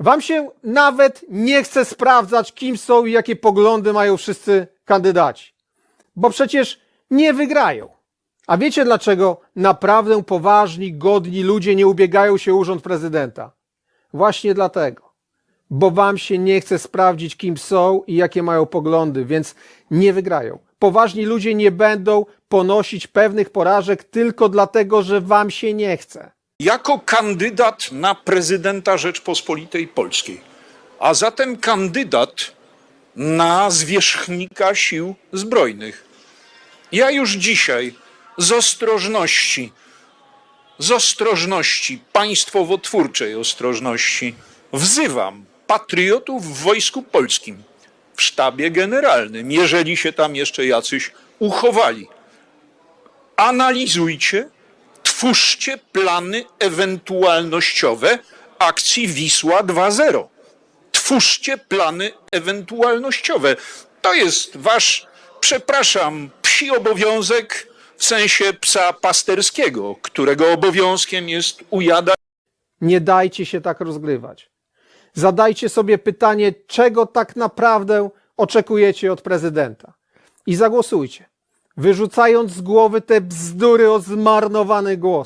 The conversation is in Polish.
Wam się nawet nie chce sprawdzać, kim są i jakie poglądy mają wszyscy kandydaci. Bo przecież nie wygrają. A wiecie dlaczego naprawdę poważni, godni ludzie nie ubiegają się o urząd prezydenta? Właśnie dlatego. Bo wam się nie chce sprawdzić, kim są i jakie mają poglądy, więc nie wygrają. Poważni ludzie nie będą ponosić pewnych porażek tylko dlatego, że wam się nie chce. Jako kandydat na prezydenta Rzeczpospolitej Polskiej, a zatem kandydat na zwierzchnika sił zbrojnych. Ja już dzisiaj z ostrożności, z ostrożności, państwowo-twórczej ostrożności, wzywam patriotów w Wojsku Polskim, w sztabie generalnym, jeżeli się tam jeszcze jacyś uchowali. Analizujcie, twórzcie plany ewentualnościowe akcji Wisła 2.0. Twórzcie plany ewentualnościowe. To jest wasz, przepraszam, psi obowiązek w sensie psa pasterskiego, którego obowiązkiem jest ujadać Nie dajcie się tak rozgrywać. Zadajcie sobie pytanie, czego tak naprawdę oczekujecie od prezydenta. I zagłosujcie, wyrzucając z głowy te bzdury o zmarnowanych głosach.